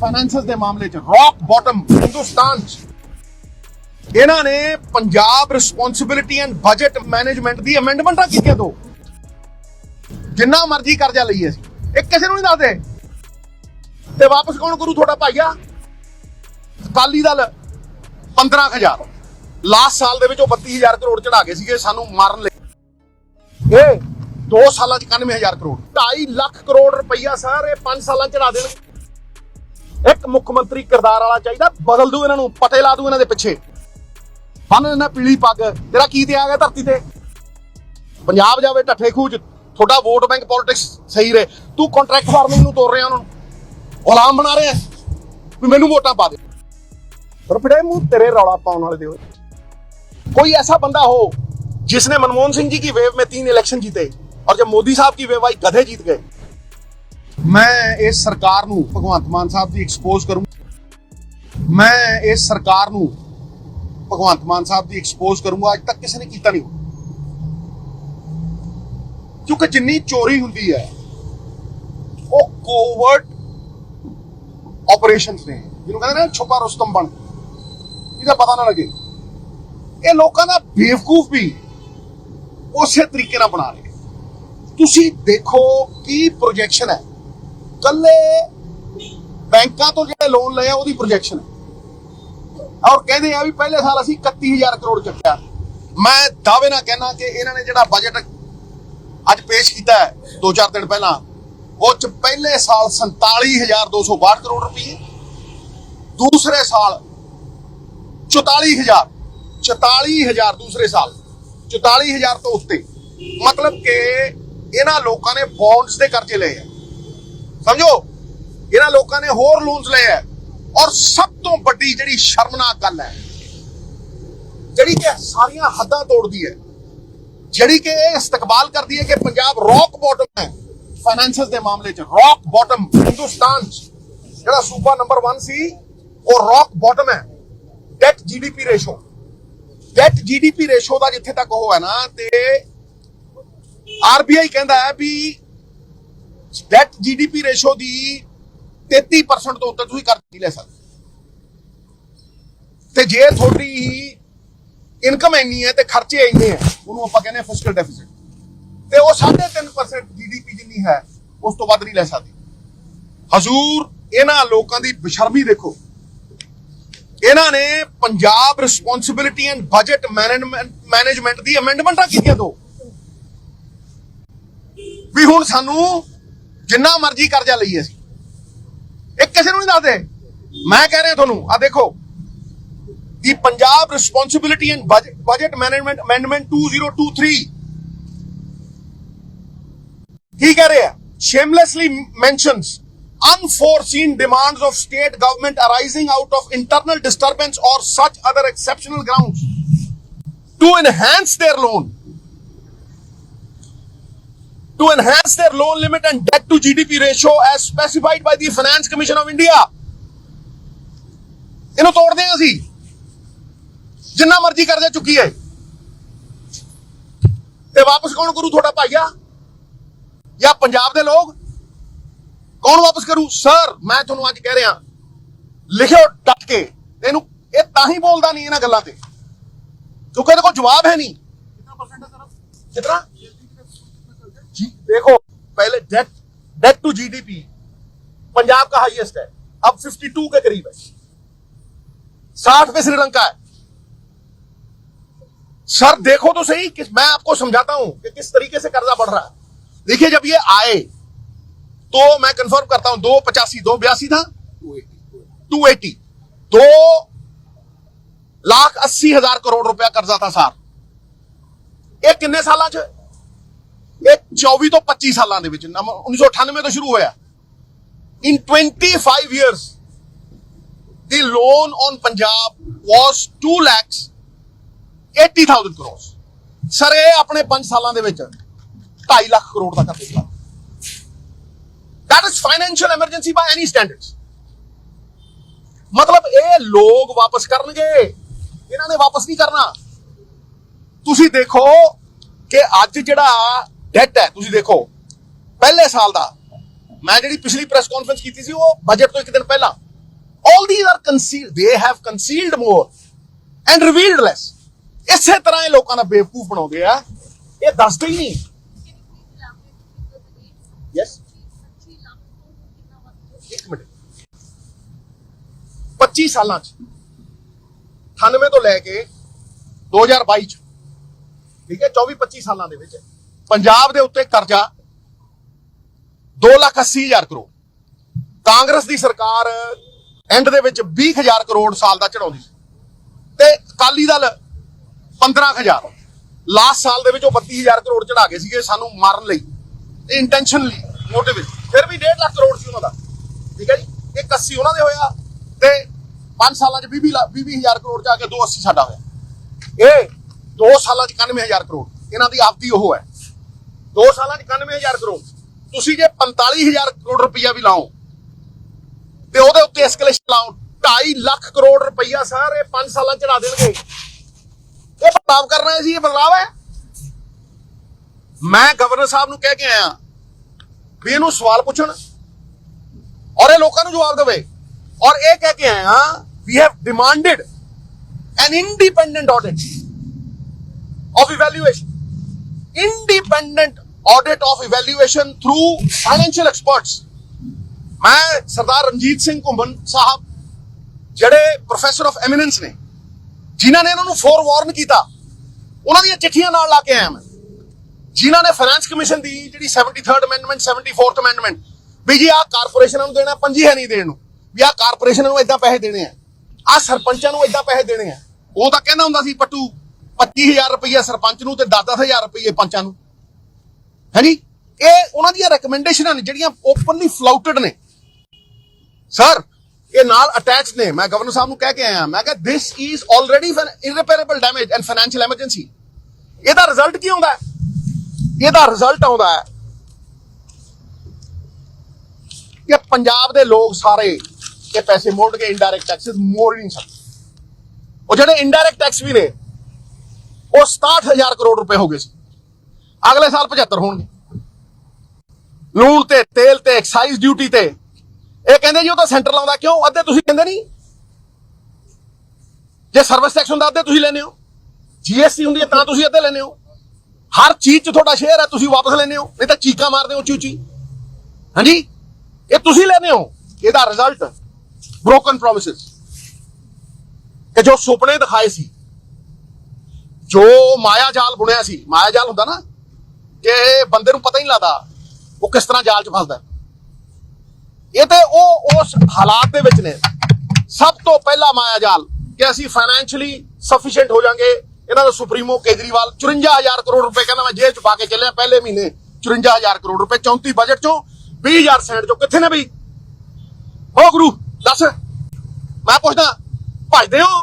Finances ਦੇ ਮਾਮਲੇ 'ਚ ਰੌਕ ਬਾਟਮ ਹਿੰਦੁਸਤਾਨ 'ਚ। ਇਹਨਾਂ ਨੇ Punjab responsibility and budget management ਦੀ ਅਮੈਂਡਮੈਂਟਾਂ ਕੀਤੀਆਂ ਦੋ। ਜਿੰਨਾ ਮਰਜ਼ੀ ਕਰਜ਼ਾ ਲਈਏ ਅਸੀਂ। ਇਹ ਕਿਸੇ ਨੂੰ ਨਹੀਂ ਦੱਸਦੇ। ਤੇ ਵਾਪਸ ਕੌਣ ਕਰੂ ਤੁਹਾਡਾ ਭਾਈਆ? ਅਕਾਲੀ ਦਲ 15000 ਲਾਸਟ ਸਾਲ ਦੇ ਵਿੱਚ ਉਹ 32000 ਕਰੋੜ ਚੜਾ ਗਏ ਸੀਗੇ, ਸਾਨੂੰ ਮਾਰਨ ਲਈ। ਇਹ 2 ਸਾਲਾਂ ਚ 91000 ਕਰੋੜ। 2.5 ਲੱਖ ਕਰੋੜ ਰੁਪਈਆ ਸਰ ਇਹ 5 ਸਾਲਾਂ ਚੜਾ ਦੇਣਗੇ। ਇੱਕ ਮੁੱਖ ਮੰਤਰੀ ਕਿਰਦਾਰ ਵਾਲਾ ਚਾਹੀਦਾ ਬਦਲ ਦੂ ਇਹਨਾਂ ਨੂੰ ਪਟੇ ਲਾ ਦੂ ਇਹਨਾਂ ਦੇ ਪਿੱਛੇ ਬੰਨ ਇਹਨਾਂ ਪੀਲੀ ਪੱਗ ਤੇਰਾ ਕੀ ਤੇ ਆ ਗਿਆ ਧਰਤੀ ਤੇ ਪੰਜਾਬ ਜਾਵੇ ਢੱਠੇ ਖੂਚ ਤੁਹਾਡਾ ਵੋਟ ਬੈਂਕ ਪੋਲਿਟਿਕਸ ਸਹੀ ਰਹੇ ਤੂੰ ਕੰਟਰੈਕਟ ਫਾਰਮਿੰਗ ਨੂੰ ਤੋੜ ਰਿਹਾ ਉਹਨਾਂ ਨੂੰ ਗੁਲਾਮ ਬਣਾ ਰਿਹਾ ਵੀ ਮੈਨੂੰ ਵੋਟਾਂ ਪਾ ਦੇ ਪਰ ਫਿਰੇ ਮੂੰਹ ਤੇਰੇ ਰੌਲਾ ਪਾਉਣ ਵਾਲੇ ਦੇ ਹੋਏ कोई ऐसा बंदा हो जिसने मनमोहन सिंह जी की वेव में तीन इलेक्शन जीते और जब मोदी साहब की वेव आई गधे जीत गए ਮੈਂ ਇਸ ਸਰਕਾਰ ਨੂੰ ਭਗਵੰਤ ਮਾਨ ਸਾਹਿਬ ਦੀ ਐਕਸਪੋਜ਼ ਕਰੂੰ। ਮੈਂ ਇਸ ਸਰਕਾਰ ਨੂੰ ਭਗਵੰਤ ਮਾਨ ਸਾਹਿਬ ਦੀ ਐਕਸਪੋਜ਼ ਕਰੂੰਗਾ, ਅੱਜ ਤੱਕ ਕਿਸੇ ਨੇ ਕੀਤਾ ਨਹੀਂ। ਕਿਉਂਕਿ ਜਿੰਨੀ ਚੋਰੀ ਹੁੰਦੀ ਹੈ, ਉਹ ਕੋਵਰਟ ਆਪਰੇਸ਼ਨਸ ਨੇ। ਜਿਹਨੂੰ ਕਹਿੰਦੇ ਨੇ ਛੁਪਾ ਰੁਸਤਮ ਬਣ। ਇਹਦਾ ਪਤਾ ਨਾ ਲੱਗੇ। ਇਹ ਲੋਕਾਂ ਦਾ ਬੇਵਕੂਫ ਵੀ ਉਸੇ ਤਰੀਕੇ ਨਾਲ ਬਣਾ ਰਹੇ। ਤੁਸੀਂ ਦੇਖੋ ਕੀ ਪ੍ਰੋਜੈਕਸ਼ਨ ਹੈ। ਕੱਲੇ ਬੈਂਕਾਂ ਤੋਂ ਜਿਹੜੇ ਲੋਨ ਲਏ ਆ, ਉਹਦੀ ਪ੍ਰੋਜੈਕਸ਼ਨ ਹੈ। ਔਰ ਕਹਿੰਦੇ ਆ ਵੀ ਪਹਿਲੇ ਸਾਲ ਅਸੀਂ 31000 ਕਰੋੜ ਚੱਕਿਆ। ਮੈਂ ਦਾਅਵੇ ਨਾਲ ਕਹਿਣਾ ਕਿ ਇਹਨਾਂ ਨੇ ਜਿਹੜਾ ਬਜਟ ਅੱਜ ਪੇਸ਼ ਕੀਤਾ ਹੈ 2-4 ਦਿਨ ਪਹਿਲਾਂ, ਉਹ ਚ ਪਹਿਲੇ ਸਾਲ 47262 ਕਰੋੜ ਰੁਪਏ ਦੂਸਰੇ ਸਾਲ 44000 44000 ਦੂਸਰੇ ਸਾਲ 44000 ਤੋਂ ਉੱਤੇ। ਮਤਲਬ ਕਿ ਇਹਨਾਂ ਲੋਕਾਂ ਨੇ ਬੌਂਡਸ ਦੇ ਕਰਜ਼ੇ ਲਏ ਆ। ਸਮਝੋ? ਇਹਨਾਂ ਲੋਕਾਂ ਨੇ ਹੋਰ ਲੋਨਸ ਲਏ ਆ ਔਰ ਸਭ ਤੋਂ ਵੱਡੀ ਜਿਹੜੀ ਸ਼ਰਮਨਾਕ ਗੱਲ ਹੈ, ਜਿਹੜੀ ਕਿ ਸਾਰੀਆਂ ਹੱਦਾਂ ਤੋੜਦੀ ਹੈ, ਜਿਹੜੀ ਕਿ ਇਹ ਇਸਤਕਬਾਲ ਕਰਦੀ ਹੈ ਕਿ ਪੰਜਾਬ ਰੌਕ ਬਾਟਮ ਹੈ। ਫਾਈਨੈਂਸਸ ਦੇ ਮਾਮਲੇ 'ਚ ਰੌਕ ਬਾਟਮ ਹਿੰਦੁਸਤਾਨ 'ਚ। ਜਿਹੜਾ ਸੂਬਾ ਨੰਬਰ 1 ਸੀ, ਉਹ ਰੌਕ ਬਾਟਮ ਹੈ। Debt GDP ratio debt GDP ratio ਦਾ ਜਿੱਥੇ ਤੱਕ ਉਹ ਹੈ ਨਾ, ਤੇ ਆਰਬੀਆਈ ਕਹਿੰਦਾ ਹੈ ਵੀ ਡੈਟ ਜੀਡੀਪੀ ਰੇਸ਼ੋ ਦੀ 33% ਤੋਂ ਉੱਤੇ ਤੁਸੀਂ ਕਰ ਨਹੀਂ ਲੈ ਸਕਦੇ। ਤੇ ਜੇ ਤੁਹਾਡੀ ਇਨਕਮ ਇੰਨੀ ਹੈ ਤੇ ਖਰਚੇ ਇੰਨੇ ਹੈ, ਉਹਨੂੰ ਆਪਾਂ ਕਹਿੰਦੇ ਫਿਸਕਲ ਡੈਫਿਸਿਟ ਤੇ ਉਹ 3.5% ਜੀਡੀਪੀ ਜਿੰਨੀ ਹੈ, ਉਸ ਤੋਂ ਵੱਧ ਨਹੀਂ ਲੈ ਸਕਦੀ। ਹਜ਼ੂਰ, ਇਹਨਾਂ ਲੋਕਾਂ ਦੀ ਬੇਸ਼ਰਮੀ ਦੇਖੋ। ਇਹਨਾਂ ਨੇ Punjab responsibility and budget management ਦੀ ਅਮੈਂਡਮੈਂਟਾਂ ਕੀਤੀਆਂ ਦੋ। ਵੀ ਹੁਣ ਸਾਨੂੰ ਜਿੰਨਾ ਮਰਜ਼ੀ ਕਰਜ਼ਾ ਲਈਏ ਅਸੀਂ ਇਹ ਕਿਸੇ ਨੂੰ ਨਹੀਂ ਦੱਸਦੇ ਮੈਂ ਕਹਿ ਰਿਹਾ ਤੁਹਾਨੂੰ ਆ ਦੇਖੋ ਦੀ Punjab responsibility and budget management amendment 2023 ਕੀ ਕਹਿ ਰਿਹਾ shamelessly mentions unforeseen demands of state government arising out of internal disturbance or such other exceptional grounds to enhance their loan to enhance their loan limit and debt to GDP ratio as specified by the Finance Commission of India. ਇਹਨੂੰ ਤੋੜਦੇ ਆ ਅਸੀਂ। ਜਿੰਨਾ ਮਰਜ਼ੀ ਕਰਜ਼ਾ ਚੁੱਕੀਏ। ਤੇ ਵਾਪਸ ਕੌਣ ਕਰੂ ਤੁਹਾਡਾ ਭਾਈਆ? ਜਾਂ ਪੰਜਾਬ ਦੇ ਲੋਕ? ਕੌਣ ਵਾਪਸ ਕਰੂ? ਸਰ ਮੈਂ ਤੁਹਾਨੂੰ ਅੱਜ ਕਹਿ ਰਿਹਾ। ਲਿਖਿਓ ਡਟ ਕੇ ਇਹਨੂੰ ਇਹ ਤਾਂ ਹੀ ਬੋਲਦਾ ਨਹੀਂ ਇਹਨਾਂ ਗੱਲਾਂ ਤੇ। ਕਿਉਂਕਿ ਇਹਦੇ ਕੋਲ ਜਵਾਬ ਹੈ ਨਹੀਂ। ਕਿੰਨਾ ਪਰਸੈਂਟ ਹੈ ਸਰ? ਕਿਤਨਾ? देखो, पहले debt debt to GDP Punjab का हाईएस्ट है। अब 52 के करीब है। साठ पे श्रीलंका है। सर, देखो तो सही कि मैं आपको समझाता हूँ कि किस तरीके से कर्जा बढ़ रहा है। देखिए, जब ये आए तो मैं कंफर्म करता हूँ, दो पचासी, दो बयासी था? टू एटी दो लाख अस्सी हज़ार करोड़ रुपया कर्जा था, सर। ये किन्ने साल च ਇਹ 24 ਤੋਂ 25 ਸਾਲਾਂ ਦੇ ਵਿੱਚ, ਨਮ- 1998 ਤੋਂ ਸ਼ੁਰੂ ਹੋਇਆ। In 25 years, the loan on punjab was 2 lakhs 80000 crores. Sir ਇਹ ਆਪਣੇ 5 ਸਾਲਾਂ ਦੇ ਵਿੱਚ 2.5 ਲੱਖ ਕਰੋੜ ਦਾ ਕਰ ਦਿੱਤਾ that is financial emergency by any standards. ਮਤਲਬ ਇਹ ਲੋਕ ਵਾਪਸ ਕਰਨਗੇ। ਇਹਨਾਂ ਨੇ ਵਾਪਸ ਨਹੀਂ ਕਰਨਾ। ਤੁਸੀਂ ਦੇਖੋ ਕਿ ਅੱਜ ਜਿਹੜਾ ਡੈਟ ਹੈ, ਤੁਸੀਂ ਦੇਖੋ। ਪਹਿਲੇ ਸਾਲ ਦਾ ਮੈਂ ਜਿਹੜੀ ਪਿਛਲੀ ਪ੍ਰੈਸ ਕਾਨਫਰੰਸ ਕੀਤੀ ਸੀ, ਉਹ ਬਜਟ ਤੋਂ ਇੱਕ ਦਿਨ ਪਹਿਲਾਂ। All these are concealed, they have concealed more and revealed less ਇਸੇ ਤਰ੍ਹਾਂ ਇਹ ਲੋਕਾਂ ਦਾ ਬੇਵਕੂਫ ਬਣਾਉਂਦੇ ਆ। ਇਹ ਦੱਸਦੇ ਹੀ ਨਹੀਂ। ਯੈਸ ਇੱਕ ਮਿੰਟ। 25 ਸਾਲਾਂ ਚ 98 ਤੋਂ ਲੈ ਕੇ 2022 ਚ, ਠੀਕ ਹੈ 24 25 ਸਾਲਾਂ ਦੇ ਵਿੱਚ। ਪੰਜਾਬ ਦੇ ਉੱਤੇ ਕਰਜ਼ਾ 2 ਲੱਖ 80 ਹਜ਼ਾਰ ਕਰੋੜ। ਕਾਂਗਰਸ ਦੀ ਸਰਕਾਰ ਐਂਡ ਦੇ ਵਿੱਚ 20000 ਕਰੋੜ ਸਾਲ ਦਾ ਚੜਾਉਂਦੀ ਸੀ। ਤੇ ਅਕਾਲੀ ਦਲ 15000 ਲਾਸਟ ਸਾਲ ਦੇ ਵਿੱਚ ਉਹ 32000 ਕਰੋੜ ਚੜਾ ਗਏ ਸੀਗੇ ਸਾਨੂੰ ਮਾਰਨ ਲਈ। ਇੰਟੈਂਸ਼ਨਲੀ ਮੋਟਿਵ ਫਿਰ ਵੀ 1.5 ਲੱਖ ਕਰੋੜ ਸੀ ਉਹਨਾਂ ਦਾ। ਠੀਕ ਹੈ ਜੀ? ਇੱਕ 80 ਉਹਨਾਂ ਦੇ ਹੋਇਆ ਤੇ 5 ਸਾਲਾਂ ਚ 20 ਲੱਖ 20000 ਕਰੋੜ ਜਾ ਕੇ 280 ਸਾਡਾ ਹੋਇਆ। ਇਹ 2 ਸਾਲਾਂ ਚ 91000 ਕਰੋੜ। ਇਹਨਾਂ ਦੀ ਆਪਦੀ ਉਹ ਹੈ। 2 ਸਾਲਾਂ ਚ 91000 ਕਰੋੜ। ਤੁਸੀਂ ਜੇ 45000 ਕਰੋੜ ਰੁਪਈਆ ਵੀ ਲਾਓ, ਤੇ ਉਹਦੇ ਉੱਤੇ ਐਸਕੇਲੇਸ਼ਨ ਲਾਓ 2.5 ਲੱਖ ਕਰੋੜ ਰੁਪਈਆ ਸਾਰੇ 5 ਸਾਲਾਂ ਚ ਚੜਾ ਦੇਣਗੇ। ਇਹ ਬਦਲਾਵ ਕਰਨਾ ਸੀ ਇਹ ਬਦਲਾਵ ਹੈ। ਮੈਂ ਗਵਰਨਰ ਸਾਹਿਬ ਨੂੰ ਕਹਿ ਕੇ ਆਇਆ ਵੀ ਇਹਨੂੰ ਸਵਾਲ ਪੁੱਛਣ ਔਰ ਇਹ ਲੋਕਾਂ ਨੂੰ ਜਵਾਬ ਦੇਵੇ। ਔਰ ਇਹ ਕਹਿ ਕੇ ਆਇਆ ਵੀ have demanded an independent audit of evaluation. Independent audit of evaluation through financial experts ਮੈਂ ਸਰਦਾਰ ਰਣਜੀਤ ਸਿੰਘ ਘੁੰਮਣ ਸਾਹਿਬ, ਜਿਹੜੇ ਪ੍ਰੋਫੈਸਰ ਆਫ ਐਮੀਨੈਂਸ ਨੇ, ਜਿਨ੍ਹਾਂ ਨੇ ਇਹਨਾਂ ਨੂੰ ਫੋਰ ਵਾਰਨ ਕੀਤਾ, ਉਹਨਾਂ ਦੀਆਂ ਚਿੱਠੀਆਂ ਨਾਲ ਲਾ ਕੇ ਆਇਆ ਮੈਂ। ਜਿਨ੍ਹਾਂ ਨੇ ਫਾਈਨੈਂਸ ਕਮਿਸ਼ਨ ਦੀ ਜਿਹੜੀ 73rd ਅਮੈਂਡਮੈਂਟ 74th ਅਮੈਂਡਮੈਂਟ ਵੀ ਜੀ ਆਹ ਕਾਰਪੋਰੇਸ਼ਨਾਂ ਨੂੰ ਦੇਣਾ ਪੰਜੀ ਹੈ ਨਹੀਂ ਦੇਣ ਨੂੰ, ਵੀ ਆਹ ਕਾਰਪੋਰੇਸ਼ਨਾਂ ਨੂੰ ਇਦਾਂ ਪੈਸੇ ਦੇਣੇ ਆ, ਆਹ ਸਰਪੰਚਾਂ ਨੂੰ ਇਦਾਂ ਪੈਸੇ ਦੇਣੇ ਆ। ਉਹ ਤਾਂ ਕਹਿੰਦਾ ਹੁੰਦਾ ਸੀ, ਪੱਟੂ 25000 ਰੁਪਏ ਸਰਪੰਚ ਨੂੰ ਤੇ 10-10000 ਰੁਪਏ ਪੰਚਾਂ ਨੂੰ। ਹੈਨੀ ਇਹ ਉਹਨਾਂ ਦੀਆਂ ਰეკਮੈਂਡੇਸ਼ਨਾਂ ਨੇ ਜਿਹੜੀਆਂ ਓਪਨਲੀ ਫਲਾਊਟਡ ਨੇ। ਸਰ ਇਹ ਨਾਲ ਅਟੈਚ ਨੇ। ਮੈਂ ਗਵਰਨਰ ਸਾਹਿਬ ਨੂੰ ਕਹਿ ਕੇ ਆਇਆ। ਮੈਂ ਕਿਹਾ this is already an irreparable damage and financial emergency ਇਹਦਾ ਰਿਜ਼ਲਟ ਕੀ ਆਉਂਦਾ ਹੈ? ਇਹਦਾ ਰਿਜ਼ਲਟ ਆਉਂਦਾ ਹੈ ਕਿ ਪੰਜਾਬ ਦੇ ਲੋਕ ਸਾਰੇ ਇਹ ਪੈਸੇ ਮੋੜ ਕੇ ਇਨਡਾਇਰੈਕਟ ਟੈਕਸਸ ਮੋੜ ਨਹੀਂ ਸਕਦੇ। ਉਹ ਜਿਹੜੇ ਇਨਡਾਇਰੈਕਟ ਟੈਕਸ ਵੀ ਨੇ, ਉਹ 67000 ਕਰੋੜ ਰੁਪਏ ਹੋ ਗਏ ਸੀ। ਅਗਲੇ ਸਾਲ 75 ਹੋਣਗੇ। ਲੂਣ ਤੇ ਤੇਲ ਤੇ ਐਕਸਾਈਜ਼ ਡਿਊਟੀ ਤੇ। ਇਹ ਕਹਿੰਦੇ ਜੀ ਉਹ ਤਾਂ ਸੈਂਟਰ ਲਾਉਂਦਾ, ਕਿਉਂ? ਅੱਧੇ ਤੁਸੀਂ ਕਹਿੰਦੇ ਨਹੀਂ? ਜੇ ਸਰਵਿਸ ਟੈਕਸ ਹੁੰਦਾ, ਅੱਧੇ ਤੁਸੀਂ ਲੈਨੇ ਹੋ। ਜੀਐਸਟੀ ਹੁੰਦੀ ਹੈ, ਤਾਂ ਤੁਸੀਂ ਅੱਧੇ ਲੈਨੇ ਹੋ। ਹਰ ਚੀਜ਼ 'ਚ ਤੁਹਾਡਾ ਸ਼ੇਅਰ ਹੈ, ਤੁਸੀਂ ਵਾਪਸ ਲੈਨੇ ਹੋ। ਨਹੀਂ ਤਾਂ ਚੀਕਾਂ ਮਾਰਦੇ ਹੋ ਉੱਚੀ ਉੱਚੀ ਹਾਂਜੀ? ਇਹ ਤੁਸੀਂ ਲੈਨੇ ਹੋ। ਇਹਦਾ ਰਿਜ਼ਲਟ ਬ੍ਰੋਕਨ ਪ੍ਰੋਮਿਸਸ ਕਿ ਜੋ ਸੁਪਨੇ ਦਿਖਾਏ ਸੀ, ਜੋ ਮਾਇਆ ਜਾਲ ਬੁਣਿਆ ਸੀ, ਮਾਇਆ ਜਾਲ ਹੁੰਦਾ ਨਾ ਕਿ ਬੰਦੇ ਨੂੰ ਪਤਾ ਹੀ ਨਹੀਂ ਲੱਗਦਾ ਉਹ ਕਿਸ ਤਰ੍ਹਾਂ ਜਾਲ 'ਚ ਫਸਦਾ ਇਹ ਤੇ ਉਹ ਉਸ ਹਾਲਾਤ ਦੇ ਵਿੱਚ ਨੇ। ਸਭ ਤੋਂ ਪਹਿਲਾ ਮਾਇਆ ਜਾਲ ਕਿ ਅਸੀਂ ਫਾਈਨੈਂਸ਼ੀਅਲੀ ਸਫੀਸ਼ੀਐਂਟ ਹੋ ਜਾਾਂਗੇ। ਇਹਨਾਂ ਦਾ ਸੁਪਰੀਮੋ ਕੇਜਰੀਵਾਲ 54000 ਕਰੋੜ ਰੁਪਏ ਕਹਿੰਦਾ ਮੈਂ ਜੇਲ੍ਹ 'ਚ ਪਾ ਕੇ ਚੱਲਿਆ ਪਹਿਲੇ ਮਹੀਨੇ 54000 ਕਰੋੜ ਰੁਪਏ। 34 ਬਜਟ 'ਚੋਂ 20000 ਸੈਂਟ 'ਚੋਂ ਕਿੱਥੇ ਨੇ ਬਈ? ਹੋ ਗੁਰੂ, ਦੱਸ। ਮੈਂ ਪੁੱਛਦਾ, ਭਜਦੇ ਹੋ?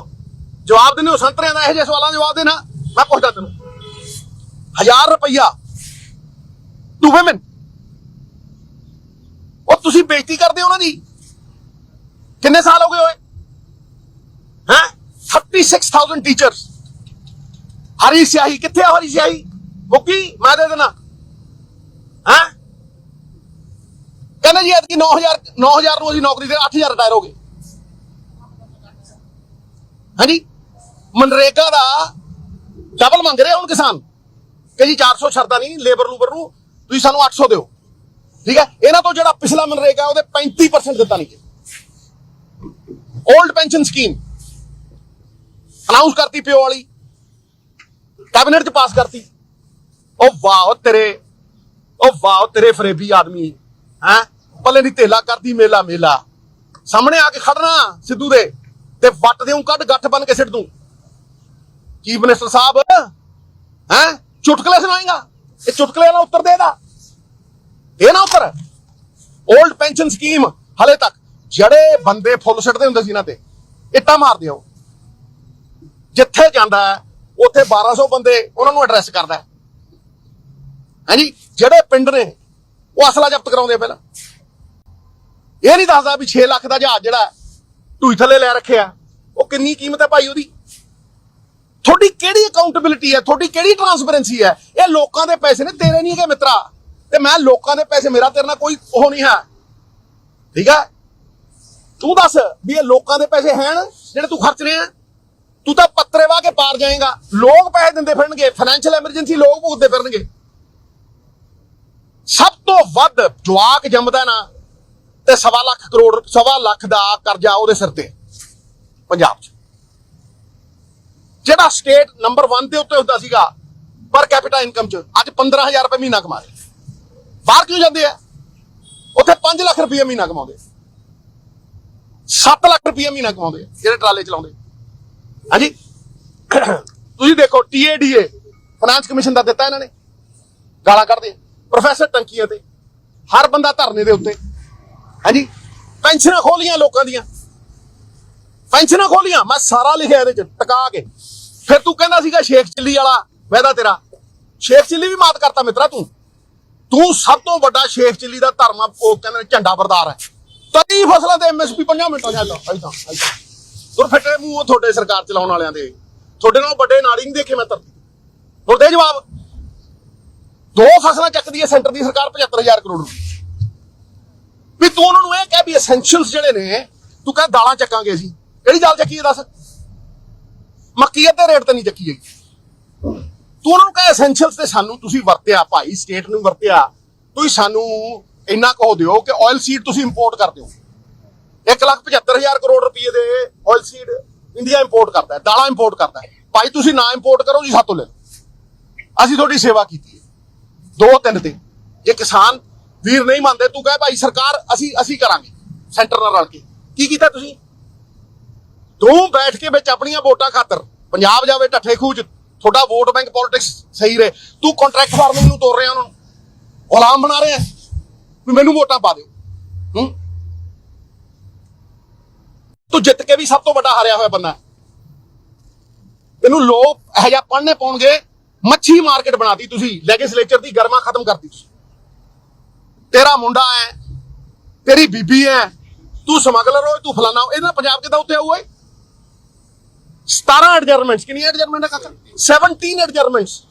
ਜਵਾਬ ਦਿੰਦੇ ਹੋ ਸੰਤਰਿਆਂ ਦਾ, ਇਹੋ ਜਿਹੇ ਸਵਾਲਾਂ ਦਾ ਜਵਾਬ ਦੇਣਾ। ਮੈਂ ਪੁੱਛਦਾ ਤੈਨੂੰ 1000 ਰੁਪਈਆ ਟੂ ਔਮਨ ਉਹ ਤੁਸੀਂ ਬੇਇੱਜ਼ਤੀ ਕਰਦੇ ਹੋ ਉਹਨਾਂ ਦੀ ਕਿੰਨੇ ਸਾਲ ਹੋ ਗਏ ਓਏ ਹੈ? 36000 ਟੀਚਰਸ ਹਰੀ ਸਿਆਹੀ, ਕਿੱਥੇ ਆ ਹਰੀ ਸਿਆਹੀ? ਮੁੱਕੀ, ਮੈਂ ਦੇ ਦੇਣਾ। ਹੈ? ਕਹਿੰਦੇ ਜੀ ਐਤਕੀ 9000 9000 ਨੂੰ ਅਸੀਂ ਨੌਕਰੀ ਦੇ 8000 ਰਿਟਾਇਰ ਹੋ ਗਏ। ਹਾਂਜੀ? ਮਨਰੇਗਾ ਦਾ ਡਬਲ ਮੰਗ ਰਹੇ ਹੁਣ ਕਿਸਾਨ। ਕਿ ਜੀ 400 ਛੱਡਦਾ ਨਹੀਂ ਲੇਬਰ ਲੂਬਰ ਨੂੰ ਤੁਸੀਂ ਸਾਨੂੰ 800 ਦਿਓ। ਠੀਕ ਹੈ? ਇਹਨਾਂ ਤੋਂ ਜਿਹੜਾ ਪਿਛਲਾ ਮਨਰੇਗਾ ਉਹਦੇ 35% ਦਿੱਤਾ ਨਹੀਂ 올ਡ ਪੈਨਸ਼ਨ ਸਕੀਮ ਅਨਾਉਂਸ ਕਰਤੀ ਪਿਓ ਵਾਲੀ। ਕੈਬਨਿਟ ਚ ਪਾਸ ਕਰਤੀ। ਉਹ ਵਾਹ ਤੇਰੇ, ਉਹ ਵਾਹ ਤੇਰੇ ਫਰੇਬੀ ਆਦਮੀ। ਹੈ? ਪੱਲੇ ਦੀ ਢੇਲਾ ਕਰਦੀ ਮੇਲਾ ਮੇਲਾ। ਸਾਹਮਣੇ ਆ ਕੇ ਖੜਨਾ ਸਿੱਧੂ ਦੇ। ਤੇ ਵੱਟ ਦੇਉਂ ਕੱਢ, ਗੱਠ ਬਨ ਕੇ ਸਿੱਟ ਦੂੰ। ਚੀਫ ਮਿਨਿਸਟਰ ਸਾਹਿਬ, ਹੈ? ਚੁਟਕਲੇ ਸੁਣਾਏਗਾ? ਇਹ ਚੁਟਕਲੇ ਨਾਲ ਉੱਤਰ ਦੇ ਦਾ ਦੇ ਨਾ ਉੱਤਰ। 올ਡ ਪੈਨਸ਼ਨ ਸਕੀਮ ਹਲੇ ਤੱਕ। ਜਿਹੜੇ ਬੰਦੇ ਫੁੱਲ ਛੱਡਦੇ ਹੁੰਦੇ ਸੀ ਇਹਨਾਂ ਤੇ ਇੱਟਾਂ ਮਾਰ ਦਿਓ ਜਿੱਥੇ ਜਾਂਦਾ ਹੈ, ਉੱਥੇ 1200 ਬੰਦੇ ਉਹਨਾਂ ਨੂੰ ਐਡਰੈਸ ਕਰਦਾ ਹੈ। ਹਾਂਜੀ ਜਿਹੜੇ ਪਿੰਡ ਨੇ ਉਹ ਅਸਲਾ ਜ਼ਬਤ ਕਰਾਉਂਦੇ ਪਹਿਲਾਂ। ਇਹ ਨਹੀਂ ਦੱਸਦਾ ਵੀ 6 ਲੱਖ ਦਾ ਜਹਾਜ਼ ਜਿਹੜਾ ਢੂਈ ਥੱਲੇ ਲੈ ਰੱਖਿਆ। ਉਹ ਕਿੰਨੀ ਕੀਮਤ ਹੈ ਭਾਈ ਉਹਦੀ? ਤੁਹਾਡੀ ਕਿਹੜੀ ਅਕਾਊਂਟੇਬਿਲਿਟੀ ਹੈ? ਤੁਹਾਡੀ ਕਿਹੜੀ ਟਰਾਂਸਪੇਰੈਂਸੀ ਹੈ? ਇਹ ਲੋਕਾਂ ਦੇ ਪੈਸੇ ਨੇ, ਤੇਰੇ ਨਹੀਂ ਹੈਗੇ ਮਿੱਤਰਾ। ਤੇ ਮੈਂ ਲੋਕਾਂ ਦੇ ਪੈਸੇ, ਮੇਰਾ ਤੇਰੇ ਨਾਲ ਕੋਈ ਉਹ ਨਹੀਂ ਹੈ। ਠੀਕ ਹੈ? ਤੂੰ ਦੱਸ ਵੀ ਇਹ ਲੋਕਾਂ ਦੇ ਪੈਸੇ ਹਨ ਜਿਹੜੇ ਤੂੰ ਖਰਚ ਰਿਹਾ ਤੂੰ ਤਾਂ ਪੱਤਰੇ ਵਾਹ ਕੇ ਪਾਰ ਜਾਏਗਾ। ਲੋਕ ਪੈਸੇ ਦਿੰਦੇ ਫਿਰਨਗੇ ਫਾਈਨੈਂਸ਼ੀਅਲ ਐਮਰਜੈਂਸੀ ਲੋਕ ਭੁਗਤਦੇ ਫਿਰਨਗੇ। ਸਭ ਤੋਂ ਵੱਧ ਜਵਾਕ ਜੰਮਦਾ ਨਾ, ਤੇ ਸਵਾ ਲੱਖ ਕਰੋੜ, ਸਵਾ ਲੱਖ ਦਾ ਕਰਜ਼ਾ ਉਹਦੇ ਸਿਰ ਤੇ। ਪੰਜਾਬ 'ਚ। ਜਿਹੜਾ ਸਟੇਟ ਨੰਬਰ 1 ਦੇ ਉੱਤੇ ਹੁੰਦਾ ਸੀਗਾ ਪਰ ਕੈਪੀਟਾ ਇਨਕਮ 'ਚ, ਅੱਜ 15000 ਰੁਪਏ ਮਹੀਨਾ ਕਮਾ ਰਹੇ। ਬਾਹਰ ਕਿਉਂ ਜਾਂਦੇ ਆ? ਉੱਥੇ 5 ਲੱਖ ਰੁਪਏ ਮਹੀਨਾ ਕਮਾਉਂਦੇ 7 ਲੱਖ ਰੁਪਏ ਮਹੀਨਾ ਕਮਾਉਂਦੇ ਜਿਹੜੇ ਟਰਾਲੇ ਚਲਾਉਂਦੇ ਹਾਂਜੀ? ਤੁਸੀਂ ਦੇਖੋ ਟੀਏਡੀਏ ਫਾਈਨਾਂਸ ਕਮਿਸ਼ਨ ਦਾ ਦਿੱਤਾ ਇਹਨਾਂ ਨੇ। ਗਾਲਾਂ ਕੱਢਦੇ ਪ੍ਰੋਫੈਸਰ ਟੰਕੀਆਂ ਤੇ, ਹਰ ਬੰਦਾ ਧਰਨੇ ਦੇ ਉੱਤੇ। ਹਾਂਜੀ? ਪੈਨਸ਼ਨਾਂ ਖੋਲੀਆਂ ਲੋਕਾਂ ਦੀਆਂ। ਪੈਨਸ਼ਨਾਂ ਖੋਲੀਆਂ, ਮੈਂ ਸਾਰਾ ਲਿਖਿਆ ਇਹਦੇ ਚ, ਟਕਾ ਕੇ। ਫਿਰ ਤੂੰ ਕਹਿੰਦਾ ਸੀਗਾ ਸ਼ੇਖ ਚਿੱਲੀ ਵਾਲਾ, ਵਾਅਦਾ ਤੇਰਾ। ਸ਼ੇਖ ਚਿੱਲੀ ਵੀ ਮਾਤ ਕਰਤਾ ਮਿੱਤਰਾ ਤੂੰ। ਤੂੰ ਸਭ ਤੋਂ ਵੱਡਾ ਸ਼ੇਖ ਚਿੱਲੀ ਦਾ ਧਰਮ ਉਹ ਕਹਿੰਦੇ ਨੇ ਝੰਡਾ ਬਰਦਾਰ ਹੈ। ਤਈ ਫਸਲਾਂ ਤੇ ਐਮਐਸਪੀ 5 ਮਿੰਟਾਂ ਜਾਂ ਲਾ ਐਦਾਂ ਤੁਰ ਦੁਰ ਫਟੇ ਮੂੰਹ ਉਹ ਤੁਹਾਡੇ ਸਰਕਾਰ ਚਲਾਉਣ ਵਾਲਿਆਂ ਦੇ। ਤੁਹਾਡੇ ਨਾਲ ਵੱਡੇ ਨਾੜੀ ਨਹੀਂ ਦੇਖੇ ਮੈਂ ਧਰਤੀ ਹੁਣ ਦੇ ਜਵਾਬ। ਦੋ ਫਸਲਾਂ ਚੱਕਦੀ ਹੈ ਸੈਂਟਰ ਦੀ ਸਰਕਾਰ 75000 ਕਰੋੜ ਰੁਪਏ। ਵੀ ਤੂੰ ਉਹਨਾਂ ਨੂੰ ਇਹ ਕਹਿ ਵੀ ਐਸੈਂਸ਼ੀਅਲਸ ਜਿਹੜੇ ਨੇ, ਤੂੰ ਕਹਿ ਦਾਲਾਂ ਚੱਕਾਂਗੇ ਅਸੀਂ। ਕਿਹੜੀ ਦਾਲ ਚੱਕੀ ਹੈ ਦੱਸ? ਮੱਕੀ ਅੱਧੇ ਰੇਟ ਤੇ ਨਹੀਂ ਚੱਕੀ ਹੈਗੀ ਤੂੰ ਉਹਨਾਂ ਨੂੰ ਕਹਿ ਐਸੈਂਸ਼ੀਅਲਸ ਤੇ ਸਾਨੂੰ ਤੁਸੀਂ ਵਰਤਿਆ ਭਾਈ ਸਟੇਟ ਨੂੰ ਵਰਤਿਆ। ਤੁਸੀਂ ਸਾਨੂੰ ਇੰਨਾ ਕਹੋ ਦਿਓ ਕਿ ਆਇਲ ਸੀਡ ਤੁਸੀਂ ਇੰਪੋਰਟ ਕਰਦੇ ਹੋ। 175000 ਕਰੋੜ ਰੁਪਏ ਦੇ ਆਇਲ ਸੀਡ ਇੰਡੀਆ ਇੰਪੋਰਟ ਕਰਦਾ ਹੈ, ਦਾਲਾਂ ਇੰਪੋਰਟ ਕਰਦਾ ਹੈ। ਭਾਈ, ਤੁਸੀਂ ਨਾ ਇੰਪੋਰਟ ਕਰੋ ਜੀ, ਸਾਤੋਂ ਲੈ ਲਓ। ਅਸੀਂ ਤੁਹਾਡੀ ਸੇਵਾ ਕੀਤੀ ਹੈ। ਦੋ ਤਿੰਨ ਤੇ ਜੇ ਕਿਸਾਨ ਵੀਰ ਨਹੀਂ ਮੰਨਦੇ, ਤੂੰ ਕਹੇ ਭਾਈ, ਸਰਕਾਰ, ਅਸੀਂ ਅਸੀਂ ਕਰਾਂਗੇ। ਸੈਂਟਰ ਨਾਲ ਰਲ ਕੇ। ਕੀ ਕੀਤਾ ਤੁਸੀਂ? ਤੂੰ ਬੈਠ ਕੇ ਵਿੱਚ ਆਪਣੀਆਂ ਵੋਟਾਂ ਖਾਤਰ, ਪੰਜਾਬ ਜਾਵੇ ਢੱਠੇ ਖੂਚ ਤੁਹਾਡਾ ਵੋਟ ਬੈਂਕ ਪੋਲਿਟਿਕਸ ਸਹੀ ਰਹੇ। ਤੂੰ ਕੰਟਰੈਕਟ ਫਾਰਮਿੰਗ ਨੂੰ ਤੋੜ ਰਿਹਾ ਉਹਨਾਂ ਨੂੰ। ਗੁਲਾਮ ਬਣਾ ਰਿਹਾ ਵੀ ਮੈਨੂੰ ਵੋਟਾਂ ਪਾ ਦਿਓ। ਹੂੰ? ਤੂੰ ਜਿੱਤ ਕੇ ਵੀ ਸਭ ਤੋਂ ਵੱਡਾ ਹਾਰਿਆ ਹੋਇਆ ਬੰਦਾ ਤੈਨੂੰ ਲੋਕ ਇਹ ਜਿਹਾ ਪੜਨੇ ਪਾਉਣਗੇ, ਮੱਛੀ ਮਾਰਕੀਟ ਬਣਾਤੀ ਤੁਸੀਂ ਲੈਜਿਸਲੇਚਰ ਦੀ ਗਰਮਾ ਖਤਮ ਕਰਤੀ ਤੁਸੀਂ। ਤੇਰਾ ਮੁੰਡਾ ਹੈ, ਤੇਰੀ ਬੀਬੀ ਹੈ, ਤੂੰ ਸਮਗਲਰ ਹੋਏ ਤੂੰ ਫਲਾਣਾ ਹੋਏ। ਇਹਨਾਂ ਪੰਜਾਬ ਕਿੱਦਾਂ ਉੱਤੇ ਆਊ ਓਏ? 17 ਐਡਜਰਮੈਂਟਸ ਕਿੰਨੀ ਐਡਜਰਮੈਂਟ ਹੈ ਕਾਕਾ? 17 adjournments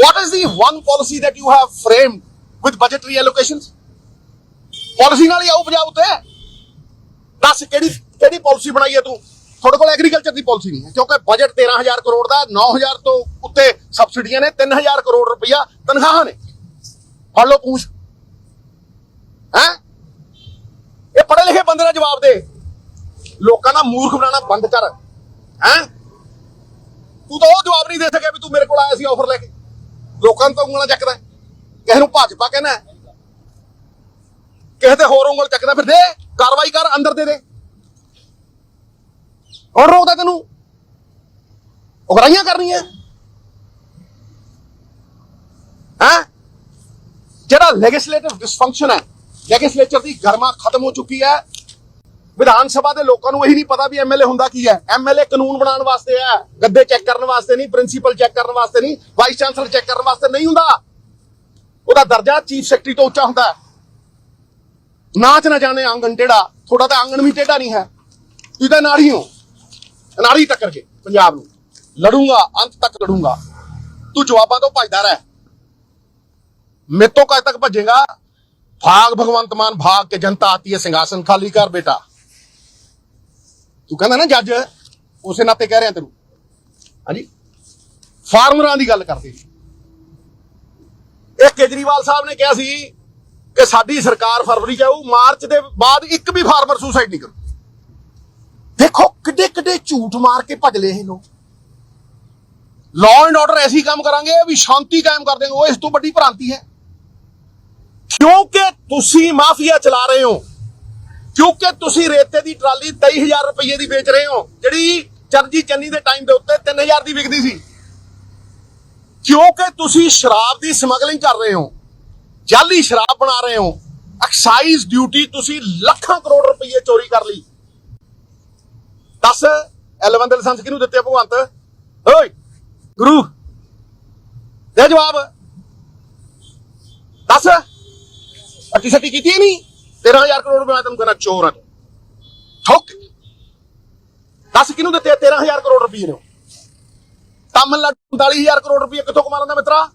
what is the one policy that you have framed with budgetary allocations? Policy ਨਾਲ ਹੀ ਆਊ ਪੰਜਾਬ ਉੱਤੇ। ਦੱਸ ਕਿਹੜੀ ਕਿਹੜੀ ਪਾਲਿਸੀ ਬਣਾਈ ਹੈ ਤੂੰ? ਤੁਹਾਡੇ ਕੋਲ ਐਗਰੀਕਲਚਰ ਦੀ ਪਾਲਿਸੀ ਨਹੀਂ ਹੈ, ਕਿਉਂਕਿ ਬਜਟ 13000 ਕਰੋੜ ਦਾ 9000 ਤੋਂ ਉੱਤੇ ਸਬਸਿਡੀਆਂ ਨੇ 3000 ਕਰੋੜ ਰੁਪਈਆ ਤਨਖਾਹਾਂ ਨੇ। ਫੜ ਲਓ ਪੂਛ। ਹੈ? ਇਹ ਪੜ੍ਹੇ ਲਿਖੇ ਬੰਦੇ ਦਾ ਜਵਾਬ ਦੇ। ਲੋਕਾਂ ਦਾ ਮੂਰਖ ਬਣਾਉਣਾ ਬੰਦ ਕਰ। ਹੈ? ਤੂੰ ਤਾਂ ਉਹ ਜਵਾਬ ਨਹੀਂ ਦੇ ਸਕਿਆ ਵੀ ਤੂੰ ਮੇਰੇ ਕੋਲ ਆਇਆ ਸੀ ਆਫਰ ਲੈ ਕੇ। ਲੋਕਾਂ ਨੂੰ ਤਾਂ ਉਂਗਲਾਂ ਚੱਕਦਾ ਕਿਸੇ ਨੂੰ ਭਾਜਪਾ ਕਹਿੰਦਾ ਕਿਸੇ ਤੇ ਹੋਰ ਉਂਗਲ ਚੱਕਦਾ ਫਿਰ ਦੇ, ਕਾਰਵਾਈ ਕਰ, ਅੰਦਰ ਦੇ ਦੇ। ਕੌਣ ਰੋਕਦਾ ਤੈਨੂੰ। ਉਗਰਾਈਆਂ ਕਰਨੀਆਂ। ਹੈ? ਜਿਹੜਾ ਲੈਜਿਸਲੇਟਿਵ ਡਿਸਫੰਕਸ਼ਨ ਹੈ ਲੈਗਿਸਲੇਚਰ ਦੀ ਗਰਮਾ ਖਤਮ ਹੋ ਚੁੱਕੀ ਹੈ। ਵਿਧਾਨ ਸਭਾ ਦੇ ਲੋਕਾਂ ਨੂੰ ਇਹੀ ਨਹੀਂ ਪਤਾ ਵੀ ਐਮਐਲਏ ਹੁੰਦਾ ਕੀ ਹੈ। ਐਮਐਲਏ ਕਾਨੂੰਨ ਬਣਾਉਣ ਵਾਸਤੇ ਹੈ, ਗੱਦੇ ਚੈੱਕ ਕਰਨ ਵਾਸਤੇ ਨਹੀਂ ਪ੍ਰਿੰਸੀਪਲ ਚੈੱਕ ਕਰਨ ਵਾਸਤੇ ਨਹੀਂ ਵਾਈਸ ਚਾਂਸਲਰ ਚੈੱਕ ਕਰਨ ਵਾਸਤੇ ਨਹੀਂ ਹੁੰਦਾ। ਉਹਦਾ ਦਰਜਾ ਚੀਫ ਸੈਕਟਰੀ ਤੋਂ ਉੱਚਾ ਹੁੰਦਾ ਨਾਚ ਨਾ ਜਾਣੇ ਆਂਗਣ ਟੇੜਾ ਥੋੜਾ ਤਾਂ ਆਂਗਣ ਵੀ ਟੇੜਾ ਨਹੀਂ ਹੈ। ਤੁਸੀਂ ਤਾਂ ਨਾੜੀ ਹੋ। ਨਾੜੀ ਟੱਕਰ ਕੇ ਪੰਜਾਬ ਨੂੰ। ਲੜੂੰਗਾ, ਅੰਤ ਤੱਕ ਲੜੂੰਗਾ। ਤੂੰ ਜਵਾਬਾਂ ਤੋਂ ਭੱਜਦਾ ਰਹਿ। ਮੇਰੇ ਤੋਂ ਕਦ ਤੱਕ ਭੱਜੇਗਾ? ਭਾਗ ਭਗਵੰਤ ਮਾਨ, ਭਾਗ ਕੇ ਜਨਤਾ ਆਤੀ ਹੈ, ਸਿੰਘਾਸਨ ਖਾਲੀ ਕਰ ਬੇਟਾ। ਤੂੰ ਕਹਿੰਦਾ ਨਾ ਜੱਜ, ਉਸੇ ਨਾਤੇ ਕਹਿ ਰਿਹਾ ਤੈਨੂੰ। ਹਾਂਜੀ? ਫਾਰਮਰਾਂ ਦੀ ਗੱਲ ਕਰਦੇ ਸੀ। ਇਹ ਕੇਜਰੀਵਾਲ ਸਾਹਿਬ ਨੇ ਕਿਹਾ ਸੀ ਕਿ ਸਾਡੀ ਸਰਕਾਰ ਫਰਵਰੀ ਚ ਆਊ, ਮਾਰਚ ਦੇ ਬਾਅਦ ਇੱਕ ਵੀ ਫਾਰਮਰ ਸੁਸਾਈਡ ਨਹੀਂ ਕਰੂ ਦੇਖੋ ਕਿੱਡੇ ਕਿੱਡੇ ਝੂਠ ਮਾਰ ਕੇ ਭੱਜ ਲਏ ਇਹ ਲੋਕ। ਲਾਅ ਐਂਡ ਆਰਡਰ ਐਸੀ ਕੰਮ ਕਰਾਂਗੇ ਵੀ ਸ਼ਾਂਤੀ ਕਾਇਮ ਕਰ ਦੇਂਗੇ ਉਹ ਇਸ ਤੋਂ ਵੱਡੀ ਭ੍ਰਾਂਤੀ ਹੈ। ਕਿਉਂਕਿ ਤੁਸੀਂ ਮਾਫੀਆ ਚਲਾ ਰਹੇ ਹੋ। ਕਿਉਂਕਿ ਤੁਸੀਂ ਰੇਤੇ ਦੀ ਟਰਾਲੀ 23000 ਰੁਪਏ ਦੀ ਵੇਚ ਰਹੇ ਹੋ, ਜਿਹੜੀ ਚਰਜੀ ਚੰਨੀ ਦੇ ਟਾਈਮ ਦੇ ਉੱਤੇ 3000 ਦੀ ਵਿਕਦੀ ਸੀ। ਕਿਉਂਕਿ ਤੁਸੀਂ ਸ਼ਰਾਬ ਦੀ ਸਮਗਲਿੰਗ ਕਰ ਰਹੇ ਹੋ ਜਾਲੀ ਸ਼ਰਾਬ ਬਣਾ ਰਹੇ ਹੋ ਐਕਸਾਈਜ਼ ਡਿਊਟੀ ਤੁਸੀਂ ਲੱਖਾਂ ਕਰੋੜ ਰੁਪਏ ਚੋਰੀ ਕਰ ਲਈ। ਦੱਸ ਐਲਵਨ ਦੇ ਲਾਇਸੈਂਸ ਕਿਹਨੂੰ ਦਿੱਤੇ ਭਗਵੰਤ? ਓਏ, ਗੁਰੂ, ਦੇ ਜਵਾਬ। ਦੱਸ ਅੱਟੀ ਸੱਟੀ ਕੀਤੀ ਹੀ ਨਹੀਂ? 13000 ਕਰੋੜ ਰੁਪਏ ਮੈਂ ਤੈਨੂੰ ਕਹਿੰਦਾ ਚੋਰ ਆ ਤੂੰ ਠੋਕ। ਦੱਸ ਕਿਹਨੂੰ ਦਿੱਤੇ 13000 ਕਰੋੜ ਰੁਪਏ ਨੇ ਤਾਮਿਲਨਾਡੂ 49000 ਕਰੋੜ ਰੁਪਏ ਕਿੱਥੋਂ ਕਮਾ ਲੈਂਦਾ ਮਿੱਤਰਾ?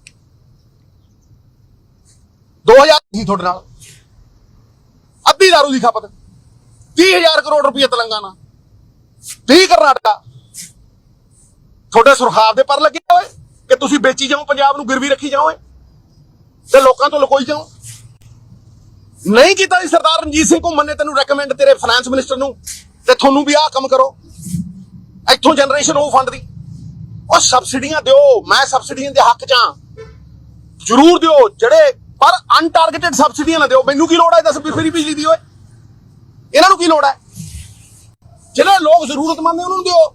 2000 ਸੀ ਤੁਹਾਡੇ ਨਾਲ। ਅੱਧੀ ਦਾਰੂ ਦੀ ਖਪਤ। 30000 ਕਰੋੜ ਰੁਪਏ ਤੇਲੰਗਾਨਾ। 30 ਕਰਨਾਟਕਾ। ਤੁਹਾਡੇ ਸੁਰਖਾਬ ਦੇ ਪਰ ਲੱਗਿਆ ਹੋਏ ਕਿ ਤੁਸੀਂ ਵੇਚੀ ਜਾਓ, ਪੰਜਾਬ ਨੂੰ ਗਿਰਵੀ ਰੱਖੀ ਜਾਓ ਤੇ ਲੋਕਾਂ ਤੋਂ ਲੁਕੋਈ ਜਾਓ। ਨਹੀਂ ਕੀਤਾ ਜੀ ਸਰਦਾਰ ਰਣਜੀਤ ਸਿੰਘ ਘੁੰਮਣ ਨੇ ਤੈਨੂੰ ਰეკਮੈਂਡ ਤੇਰੇ ਫਾਈਨੈਂਸ ਮਿਨਿਸਟਰ ਨੂੰ, ਤੇ ਤੁਹਾਨੂੰ ਵੀ ਆਹ ਕੰਮ ਕਰੋ। ਇੱਥੋਂ ਜਨਰੇਸ਼ਨ ਉਹ ਫੰਡ ਦੀ। ਉਹ ਸਬਸਿਡੀਆਂ ਦਿਓ, ਮੈਂ ਸਬਸਿਡੀਆਂ ਦੇ ਹੱਕ 'ਚ ਹਾਂ। ਜ਼ਰੂਰ ਦਿਓ, ਜਿਹੜੇ ਪਰ ਅਨਟਾਰਗੇਟਡ ਸਬਸਿਡੀਆਂ ਨਾ ਦਿਓ। ਮੈਨੂੰ ਕੀ ਲੋੜ ਹੈ ਦੱਸ ਵੀ ਫਰੀ ਬਿਜਲੀ ਦੀ, ਓਏ? ਇਹਨਾਂ ਨੂੰ ਕੀ ਲੋੜ ਹੈ ਜਿਹੜੇ ਲੋਕ ਜ਼ਰੂਰਤਮੰਦ ਨੇ, ਉਹਨਾਂ ਨੂੰ ਦਿਓ।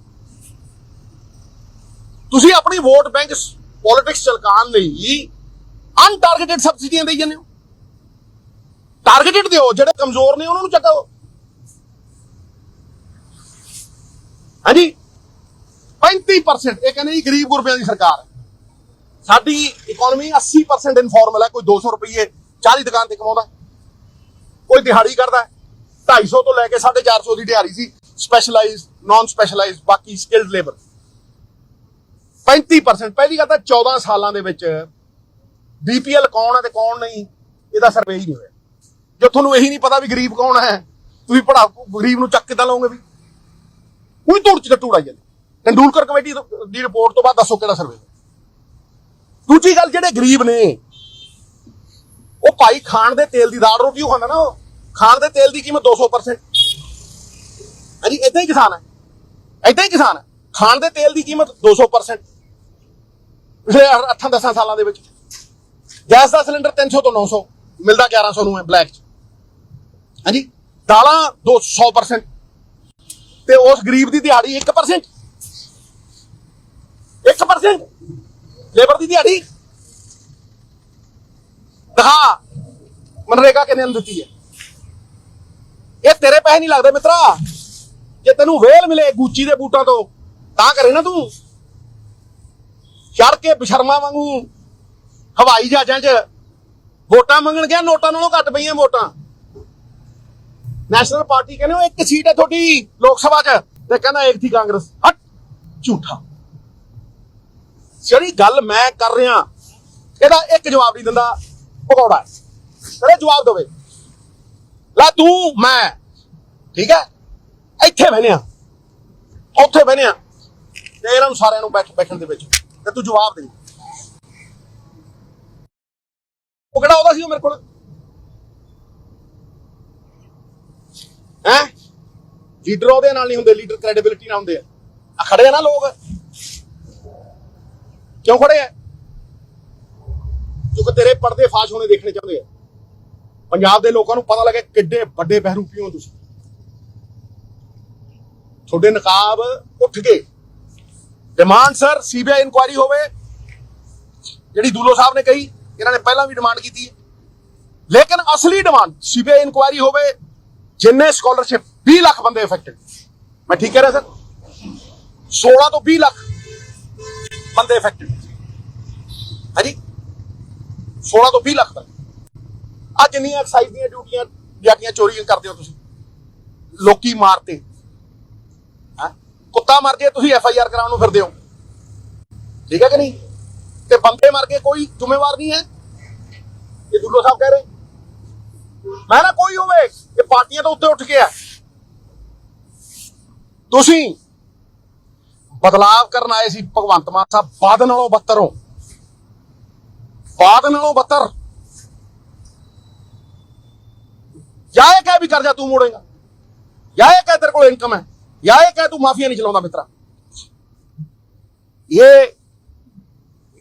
ਤੁਸੀਂ ਆਪਣੀ ਵੋਟ ਬੈਂਕ ਪੋਲਿਟਿਕਸ ਚਲਕਾਉਣ ਲਈ ਅਨਟਾਰਗੇਟਡ ਸਬਸਿਡੀਆਂ ਦੇਈ ਜਾਂਦੇ ਹੋ। ਟਾਰਗੇਟਡ ਦਿਓ, ਜਿਹੜੇ ਕਮਜ਼ੋਰ ਨੇ ਉਹਨਾਂ ਨੂੰ ਚੱਕੋ। ਹਾਂਜੀ? 35% ਇਹ ਕਹਿੰਦੇ ਜੀ ਗਰੀਬ ਗੁਰਬਿਆਂ ਦੀ ਸਰਕਾਰ। ਸਾਡੀ ਇਕਨੋਮੀ 80% ਇਨਫਾਰਮਲ ਹੈ, ਕੋਈ 200 ਰੁਪਏ 40 ਦੁਕਾਨ ਤੇ ਕਮਾਉਂਦਾ ਕੋਈ ਦਿਹਾੜੀ ਕਰਦਾ ਹੈ। 250 ਤੋਂ ਲੈ ਕੇ 450 ਦੀ ਦਿਹਾੜੀ ਸੀ। ਸਪੈਸ਼ਲਾਈਜ਼ ਨਾਨ ਸਪੈਸ਼ਲਾਈਜ਼ ਬਾਕੀ ਸਕਿਲਡ ਲੇਬਰ 35% ਪਹਿਲੀ ਗੱਲ ਤਾਂ 14 ਸਾਲਾਂ ਦੇ ਵਿੱਚ ਬੀਪੀਐਲ ਕੌਣ ਹੈ ਤੇ ਕੌਣ ਨਹੀਂ, ਇਹਦਾ ਸਰਵੇ ਹੀ ਨਹੀਂ ਹੋਇਆ। ਜੇ ਤੁਹਾਨੂੰ ਇਹੀ ਨਹੀਂ ਪਤਾ ਵੀ ਗਰੀਬ ਕੌਣ ਹੈ, ਤੁਸੀਂ ਪੜਾ ਗਰੀਬ ਨੂੰ ਚੱਕ ਕਿੱਦਾਂ ਲਾਓਗੇ ਵੀ। ਕੋਈ ਧੂੜ ਚ ਟੂੜਾ ਜਾਂਦੇ। ਟੰਡੂਲਕਰ ਕਮੇਟੀ ਦੀ ਰਿਪੋਰਟ ਤੋਂ ਬਾਅਦ ਦੱਸੋ ਕਿਹੜਾ ਸਰਵੇ ਦੂਜੀ ਗੱਲ ਜਿਹੜੇ ਗਰੀਬ ਨੇ, ਉਹ ਭਾਈ ਖਾਣ ਦੇ ਤੇਲ ਦੀ ਦਾਲ ਰੋਟੀ ਖਾਂਦਾ ਨਾ ਉਹ। ਖਾਣ ਦੇ ਤੇਲ ਦੀ ਕੀਮਤ 200% ਹਾਂਜੀ, ਇਦਾਂ ਹੀ ਕਿਸਾਨ ਹੈ। ਇਦਾਂ ਹੀ ਕਿਸਾਨ ਹੈ। ਖਾਣ ਦੇ ਤੇਲ ਦੀ ਕੀਮਤ 200% ਪਿਛਲੇ 8-10 ਸਾਲਾਂ ਦੇ ਵਿੱਚ। ਗੈਸ ਦਾ ਸਿਲੰਡਰ 300 ਤੋਂ 900 ਮਿਲਦਾ 1100 ਨੂੰ ਹੈ, ਬਲੈਕ ਚ। ਹਾਂਜੀ? ਦਾਲਾਂ 200% ਤੇ ਉਸ ਗਰੀਬ ਦੀ ਦਿਹਾੜੀ 1% 1% ਲੇਬਰ ਦੀ ਦਿਹਾੜੀ। ਦਿਖਾ ਮਨਰੇਗਾ ਕਿੰਨੇ ਨੂੰ ਦਿੱਤੀ ਹੈ? ਇਹ ਤੇਰੇ ਪੈਸੇ ਨਹੀਂ ਲੱਗਦੇ ਮਿੱਤਰਾ। ਜੇ ਤੈਨੂੰ ਵੇਲ ਮਿਲੇ ਗੂਚੀ ਦੇ ਬੂਟਾਂ ਤੋਂ, ਤਾਂ ਕਰੇ ਨਾ ਤੂੰ। ਚੜ ਕੇ ਬਸ਼ਰਮਾ ਵਾਂਗੂ ਹਵਾਈ ਜਹਾਜ਼ਾਂ 'ਚ ਵੋਟਾਂ ਮੰਗਣ ਗਿਆ, ਨੋਟਾਂ ਨਾਲੋਂ ਘੱਟ ਪਈਆਂ ਵੋਟਾਂ। ਨੈਸ਼ਨਲ ਪਾਰਟੀ ਕਹਿੰਦੇ ਉਹ ਇੱਕ ਸੀਟ ਹੈ ਤੁਹਾਡੀ ਲੋਕ ਸਭਾ 'ਚ। ਤੇ ਕਹਿੰਦਾ ਇੱਕ ਥੀ ਕਾਂਗਰਸ। ਹਟ, ਝੂਠਾ। ਜਿਹੜੀ ਗੱਲ ਮੈਂ ਕਰ ਰਿਹਾ, ਇਹਦਾ ਇੱਕ ਜਵਾਬ ਨਹੀਂ ਦਿੰਦਾ ਪਕੌੜਾ ਹੈ। ਜਵਾਬ ਦੇਵੇ। ਲਾ ਤੂੰ, ਮੈਂ। ਠੀਕ ਹੈ? ਇੱਥੇ ਬਹਿਨੇ ਆ। ਉੱਥੇ ਬਹਿਨੇ ਆ। ਤੇ ਇਹਨਾਂ ਨੂੰ ਸਾਰਿਆਂ ਨੂੰ ਬੈਠ ਬੈਠਣ ਦੇ ਵਿੱਚ। ਤੇ ਤੂੰ ਜਵਾਬ ਦੇ। ਉਹ ਕਿਹੜਾ ਉਹਦਾ ਸੀ ਉਹ ਮੇਰੇ ਕੋਲ? ਹੈ? ਲੀਡਰ ਉਹਦੇ ਨਾਲ ਨਹੀਂ ਹੁੰਦੇ ਲੀਡਰ ਕ੍ਰੈਡੀਬਿਲਿਟੀ ਨਾਲ ਹੁੰਦੇ ਆ। ਆ ਖੜੇ ਆ ਨਾ ਲੋਕ। ਕਿਉਂ ਖੜੇ ਆ? ਕਿਉਂਕਿ ਤੇਰੇ ਪਰਦੇ ਫਾਸ਼ ਹੋਣੇ ਦੇਖਣੇ ਚਾਹੁੰਦੇ ਆ। ਪੰਜਾਬ ਦੇ ਲੋਕਾਂ ਨੂੰ ਪਤਾ ਲੱਗੇ ਕਿੱਡੇ ਵੱਡੇ ਬਹਿਰੂਪੀ ਹੋ ਤੁਸੀਂ। ਤੁਹਾਡੇ ਨਕਾਬ ਉੱਠ ਗਏ। ਡਿਮਾਂਡ ਸਰ ਸੀਬੀਆਈ ਇਨਕੁਆਇਰੀ ਹੋਵੇ। ਜਿਹੜੀ ਦੂਲੋ ਸਾਹਿਬ ਨੇ ਕਹੀ, ਇਹਨਾਂ ਨੇ ਪਹਿਲਾਂ ਵੀ ਡਿਮਾਂਡ ਕੀਤੀ ਹੈ। ਲੇਕਿਨ ਅਸਲੀ ਡਿਮਾਂਡ ਸੀਬੀਆਈ ਇਨਕੁਆਇਰੀ ਹੋਵੇ ਜਿੰਨੇ ਸਕਾਲਰਸ਼ਿਪ 20 ਲੱਖ ਬੰਦੇ ਅਫੈਕਟਡ ਮੈਂ ਠੀਕ ਕਹਿ ਰਿਹਾ ਸਰ 16 ਤੋਂ 20 ਲੱਖ ਬੰਦੇ ਅਫੈਕਟਡ ਹਾਂਜੀ? 16 ਤੋਂ 20 ਲੱਖ ਤੱਕ। ਆ ਜਿੰਨੀਆਂ ਐਕਸਾਈਜ਼ ਦੀਆਂ ਡਿਊਟੀਆਂ ਜਾਟੀਆਂ ਚੋਰੀਆਂ ਕਰਦੇ ਹੋ ਤੁਸੀਂ। ਲੋਕੀ ਮਾਰਤੇ ਹੈਂ? ਕੁੱਤਾ ਮਰ ਜੇ ਤੁਸੀਂ ਐਫ ਆਈ ਆਰ ਕਰਾਉਣ ਨੂੰ ਫਿਰਦੇ ਹੋ। ਠੀਕ ਹੈ ਕਿ ਨਹੀਂ? ਤੇ ਬੰਦੇ ਮਰ ਕੇ ਕੋਈ ਜ਼ਿੰਮੇਵਾਰ ਨਹੀਂ ਹੈ। ਇਹ ਦੁੱਲੋ ਸਾਹਿਬ ਕਹਿ ਰਹੇ। ਮੈਂ ਨਾ ਕੋਈ ਹੋਵੇ, ਇਹ ਪਾਰਟੀਆਂ ਤੋਂ ਉੱਤੇ ਉੱਠ ਕੇ ਆ। ਤੁਸੀਂ ਬਦਲਾਵ ਕਰਨ ਆਏ ਸੀ ਭਗਵੰਤ ਮਾਨ ਸਾਹਿਬ ਬਾਦ ਨਾਲੋਂ ਬੱਤਰ ਹੋ। ਬਾਦ ਨਾਲੋਂ ਬੱਤਰ ਜਾਂ ਇਹ ਕਹਿ ਵੀ ਕਰਜ਼ਾ ਤੂੰ ਮੋੜੇਗਾ। ਜਾਂ ਇਹ ਕਹਿ ਤੇਰੇ ਕੋਲ ਇਨਕਮ ਹੈ। ਜਾਂ ਇਹ ਕਹਿ ਤੂੰ ਮਾਫੀਆ ਨਹੀਂ ਚਲਾਉਂਦਾ ਮਿੱਤਰਾ। ਇਹ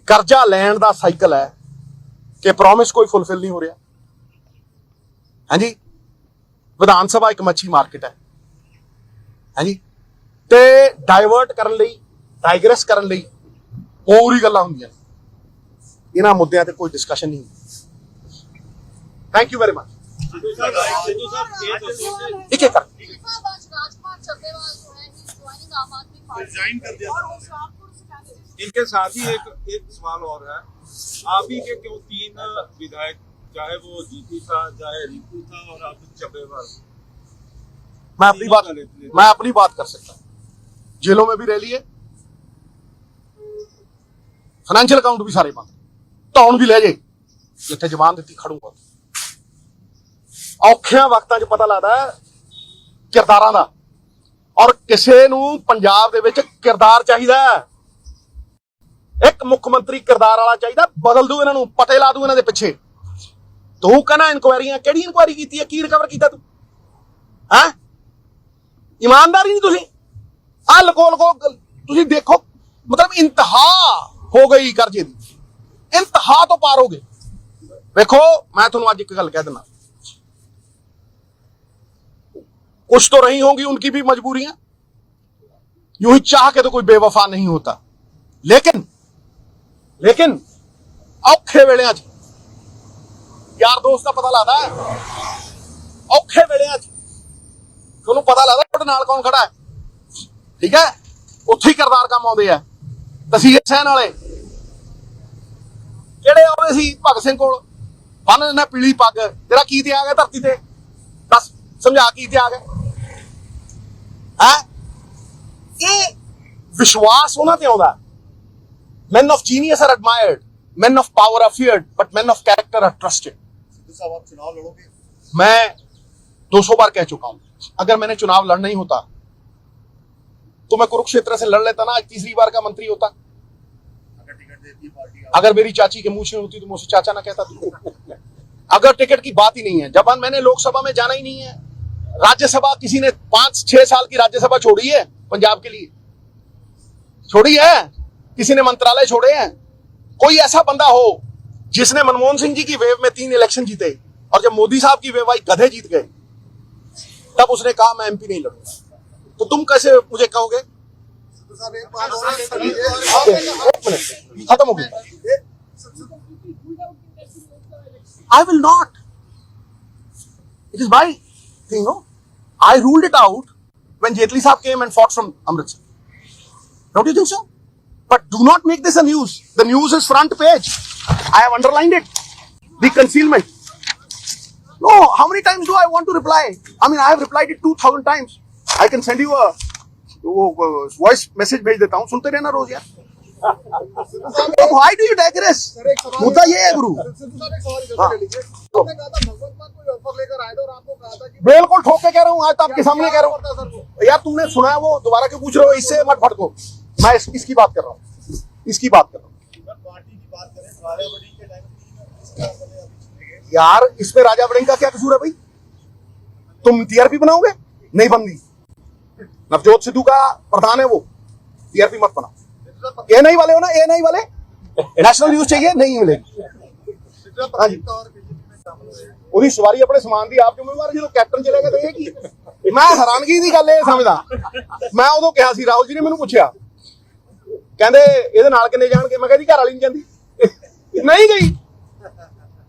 ਕਰਜ਼ਾ ਲੈਣ ਦਾ ਸਾਈਕਲ ਹੈ ਕਿ ਪ੍ਰੋਮਿਸ ਕੋਈ ਫੁੱਲਫਿਲ ਨਹੀਂ ਹੋ ਰਿਹਾ। ਹਾਂਜੀ ਵਿਧਾਨ ਸਭਾ ਇੱਕ ਮੱਛੀ ਮਾਰਕੀਟ ਹੈ ਹਾਂਜੀ ਤੇ ਡਾਈਵਰਟ ਕਰਨ ਲਈ ਡਾਈਗਰੈਸ ਕਰਨ ਲਈ ਹੋਰ ਹੀ ਗੱਲਾਂ ਹੁੰਦੀਆਂ ਨੇ। ਇਹਨਾਂ ਮੁੱਦਿਆਂ ਤੇ ਕੋਈ ਡਿਸਕਸ਼ਨ ਨਹੀਂ thank you very much Sidhu साहब सिद्धू साहब ये तो सोचिए ਇੱਕ ਇੱਕ ਕਰ साहब आज राजकुमार चड्डेवाल जो है ही ज्वाइनिंग आम आदमी पार्टी रिजाइन कर दिया और होशियारपुर से कैंडिडेट इनके साथ ही एक एक सवाल और है आप ही के क्यों तीन विधायक चाहे वो जीती था चाहे रितु था और आप चब्बेवाल मैं अपनी बात मैं अपनी बात कर सकता हूं जेलों में भी रह लिए फाइनेंशियल अकाउंट भी सारे बंद ਧੌਣ ਵੀ ਲੈ ਜੇ ਜਿੱਥੇ ਜ਼ਬਾਨ ਦਿੱਤੀ ਖੜੂਗਾ ਔਖਿਆਂ ਵਕਤਾਂ 'ਚ ਪਤਾ ਲੱਗਦਾ ਹੈ ਕਿਰਦਾਰਾਂ ਦਾ ਔਰ ਕਿਸੇ ਨੂੰ ਪੰਜਾਬ ਦੇ ਵਿੱਚ ਕਿਰਦਾਰ ਚਾਹੀਦਾ ਹੈ ਇੱਕ ਮੁੱਖ ਮੰਤਰੀ ਕਿਰਦਾਰ ਵਾਲਾ ਚਾਹੀਦਾ ਬਦਲ ਦੂ ਇਹਨਾਂ ਨੂੰ ਪਤੇ ਲਾ ਦੂ ਇਹਨਾਂ ਦੇ ਪਿੱਛੇ ਤੂੰ ਕਹਿੰਦਾ ਇਨਕੁਆਇਰੀਆਂ ਕਿਹੜੀ ਇਨਕੁਆਇਰੀ ਕੀਤੀ ਹੈ ਕੀ ਰਿਕਵਰ ਕੀਤਾ ਤੂੰ ਹੈ ਇਮਾਨਦਾਰੀ ਨਹੀਂ ਤੁਸੀਂ ਆ ਲਕੋ ਲਕੋ ਤੁਸੀਂ ਦੇਖੋ ਮਤਲਬ ਇੰਤਹਾ ਹੋ ਗਈ ਕਰਜ਼ੇ ਦੀ ਇੰਤਹਾ ਤੋਂ ਪਾਰ ਹੋ ਗਏ ਵੇਖੋ ਮੈਂ ਤੁਹਾਨੂੰ ਅੱਜ ਇੱਕ ਗੱਲ ਕਹਿ ਦਿੰਦਾ कुछ तो रही होंगी उनकी भी मजबूरियां यूं ही चाह के तो कोई बेवफा नहीं होता लेकिन लेकिन औखे वेले ਯਾਰ ਦੋਸਤ ਦਾ ਪਤਾ ਲੱਗਦਾ ਔਖੇ ਵੇਲੇ 'ਚ ਤੁਹਾਨੂੰ ਪਤਾ ਲੱਗਦਾ ਤੁਹਾਡੇ ਨਾਲ ਕੌਣ ਖੜਾ ਹੈ। ਠੀਕ ਹੈ? ਉੱਥੇ ਹੀ ਕਰਦਾਰ ਕੰਮ ਆਉਂਦੇ ਆ। ਤਸੀਰ ਸਹਿਣ ਵਾਲੇ। ਕਿਹੜੇ ਆਉਂਦੇ ਸੀ ਭਗਤ ਸਿੰਘ ਕੋਲ, ਬੰਨ ਦਿੰਦਾ ਪੀਲੀ ਪੱਗ। ਤੇਰਾ ਕੀ ਤੇ ਆ ਗਿਆ ਧਰਤੀ ਤੇ? ਦੱਸ, ਸਮਝਾ ਕੀ ਤੇ ਆ ਗਿਆ? ਹੈ? ਇਹ ਵਿਸ਼ਵਾਸ ਉਹਨਾਂ ਤੇ ਆਉਂਦਾ। Men of genius are admired. Men of power are feared, but men of character are trusted. साहब आप चुनाव लड़ोगे? मैं 200 बार कह चुका हूँ अगर मैंने चुनाव लड़ना ही होता तो मैं कुरुक्षेत्र से लड़ लेता ना आज तीसरी बार का मंत्री होता। अगर टिकट देती पार्टी अगर मेरी चाची के मुँह से होती तो मुझसे चाचा ना कहता तू। अगर टिकट की बात ही नहीं है जब मैंने लोकसभा में जाना ही नहीं है राज्यसभा किसी ने पाँच छह साल की राज्यसभा छोड़ी है पंजाब के लिए। छोड़ी है? किसी ने मंत्रालय छोड़े हैं? कोई ऐसा बंदा हो जिसने मनमोहन सिंह जी की वेव में तीन इलेक्शन जीते, और जब मोदी साहब की वेव आई, गधे जीत गए, तब उसने कहा, मैं एमपी नहीं लड़ूँगा। तो तुम कैसे मुझे कहोगे? खत्म हो गई। I will not it is my thing no I ruled it out when Jaitley साहब came and fought from Amritsar don't you think so but do not make this a news the news is front page I have underlined it. The concealment. No, how many times do I want to reply? I mean, I have replied it 2000 times. I can send you a voice message भेज देता हूँ सुनते रहना रोज यार why do you digress मुद्दा ये है गुरु हाँ। कि बिल्कुल ठोक के कह रहा हूँ आज तो आपके सामने कह रहा हूँ यार तुमने सुना है वो दोबारा क्यों पूछ रहे हो इससे मत भटको मैं इस, इसकी बात कर रहा हूँ इसकी बात कर रहा हूँ यार इसमें राजा बड़िंग का क्या कसूर है भाई तुम टीआरपी बनाओगे नहीं बनती नवजोत सिद्धू का प्रधान है वो टीआरपी मत बनाओ ए नहीं वाले हो ना ए नहीं वाले नेशनल न्यूज चाहिए नहीं मिलेगी सिद्धू साहब हाँ जी। प्राथमिकता और बीजेपी में शामिल हुए ਉਹਦੀ ਸਵਾਰੀ ਆਪਣੇ ਸਮਾਨ ਦੀ ਆਪ ਜ਼ਿੰਮੇਵਾਰ ਜਦੋਂ ਕੈਪਟਨ ਚਲੇ ਗਿਆ ਤੇ ਇਹ ਕੀ ਮੈਂ ਹੈਰਾਨਗੀ ਦੀ ਗੱਲ ਇਹ ਸਮਝਦਾ ਮੈਂ ਉਦੋਂ ਕਿਹਾ ਸੀ ਰਾਹੁਲ ਜੀ ਨੇ ਮੈਨੂੰ ਪੁੱਛਿਆ ਕਹਿੰਦੇ ਇਹਦੇ ਨਾਲ ਕਿੰਨੇ ਜਾਣਗੇ ਮੈਂ ਕਿਹਾ ਜੀ ਘਰ ਵਾਲੀ ਨਹੀਂ ਜਾਂਦੀ ਨਹੀਂ ਗਈ।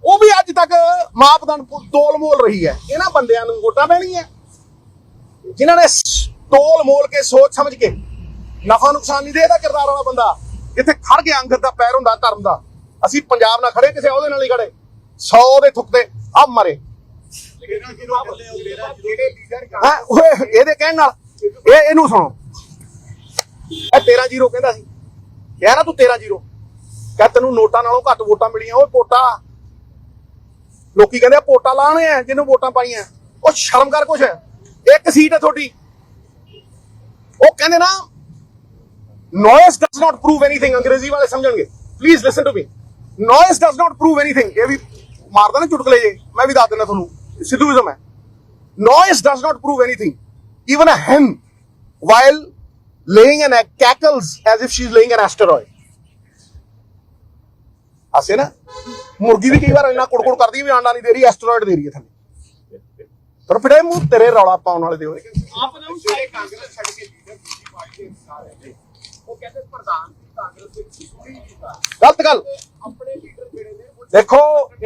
ਉਹ ਵੀ ਅੱਜ ਤੱਕ ਮਾਪਦੰਡ ਪੁ- ਤੋਲ ਮੋਲ ਰਹੀ ਹੈ। ਇਹਨਾਂ ਬੰਦਿਆਂ ਨੂੰ ਵੋਟਾਂ ਪੈਣੀਆਂ। ਜਿਨ੍ਹਾਂ ਨੇ ਸ- ਤੋਲ ਮੋਲ ਕੇ ਸੋਚ ਸਮਝ ਕੇ ਨਫਾ ਨੁਕਸਾਨ ਨਹੀਂ ਦੇਦਾ ਕਿਰਦਾਰ ਵਾਲਾ ਬੰਦਾ। ਜਿੱਥੇ ਖੜ ਗਿਆ ਅੰਗਦ ਦਾ ਪੈਰ ਹੁੰਦਾ, ਧਰਮ ਦਾ। ਅਸੀਂ ਪੰਜਾਬ ਨਾਲ ਖੜੇ, ਕਿਸੇ ਉਹਦੇ ਨਾਲ ਨਹੀਂ ਖੜੇ। 100 ਦੇ ਥੁੱਕਦੇ ਆ ਮਰੇ। ਓਏ, ਇਹਦੇ ਕਹਿਣ ਨਾਲ, ਇਹ, ਇਹਨੂੰ ਸੁਣੋ। ਇਹ 13 ਜ਼ੀਰੋ ਕਹਿੰਦਾ ਸੀ। ਕਿਹਾ ਨਾ ਤੂੰ 13 ਜ਼ੀਰੋ। ਕਹ ਤੈਨੂੰ ਨੋਟਾਂ ਨਾਲੋਂ ਘੱਟ ਵੋਟਾਂ ਮਿਲੀਆਂ? ਓਏ ਪੋਟਾ ਲੋਕੀ ਕਹਿੰਦੇ ਆ ਪੋਟਾ ਲਾਣੇ ਆ ਜਿਹਨੂੰ ਵੋਟਾਂ ਪਾਈਆਂ। ਉਹ ਸ਼ਰਮ ਕਰ ਕੁਛ। ਇੱਕ ਸੀਟ ਹੈ ਤੁਹਾਡੀ। ਉਹ ਕਹਿੰਦੇ ਨਾ noise does not prove anything ਅੰਗਰੇਜ਼ੀ ਵਾਲੇ ਸਮਝਣਗੇ। Please listen to me noise does not prove anything ਇਹ ਵੀ ਮਾਰਦਾ ਨਾ ਚੁਟਕਲੇ ਜੇ। ਮੈਂ ਵੀ ਦੱਸ ਦਿੰਦਾ ਤੁਹਾਨੂੰ। ਸਿੱਧੂਇਜ਼ਮ ਹੈ। Noise does not prove anything. Even a hen, while laying an cackles as if she's laying an asteroid. ਹੱਸੇ ਨਾ। ਮੁਰਗੀ ਵੀ ਕਈ ਵਾਰ ਇੰਨਾ ਕੁੜਕੁੜ ਕਰਦੀ ਵੀ ਆਂਡਾ ਨਹੀਂ ਦੇ ਰਹੀ ਐਸਟਰੋਇਡ ਦੇ ਰਹੀ ਹੈ ਥੱਲੇ। ਪਰ ਫਿਰੇ ਮੂੰਹ ਤੇਰੇ ਰੌਲਾ ਪਾਉਣ ਵਾਲੇ ਦੇ ਹੋਏ ਆਪ ਅਨਾਉਂਸ ਕਰੇ ਕਾਂਗਰਸ ਛੱਡ ਕੇ ਲੀਡਰ ਦੂਜੀ ਪਾਰਟੀ ਦੇ ਨੇ ਉਹ ਕਹਿੰਦੇ ਪ੍ਰਧਾਨ ਕਾਂਗਰਸ ਦੇ ਕੀਤਾ ਗਲਤ ਗੱਲ। ਆਪਣੇ ਲੀਡਰ ਜਿਹੜੇ ਨੇ? ਦੇਖੋ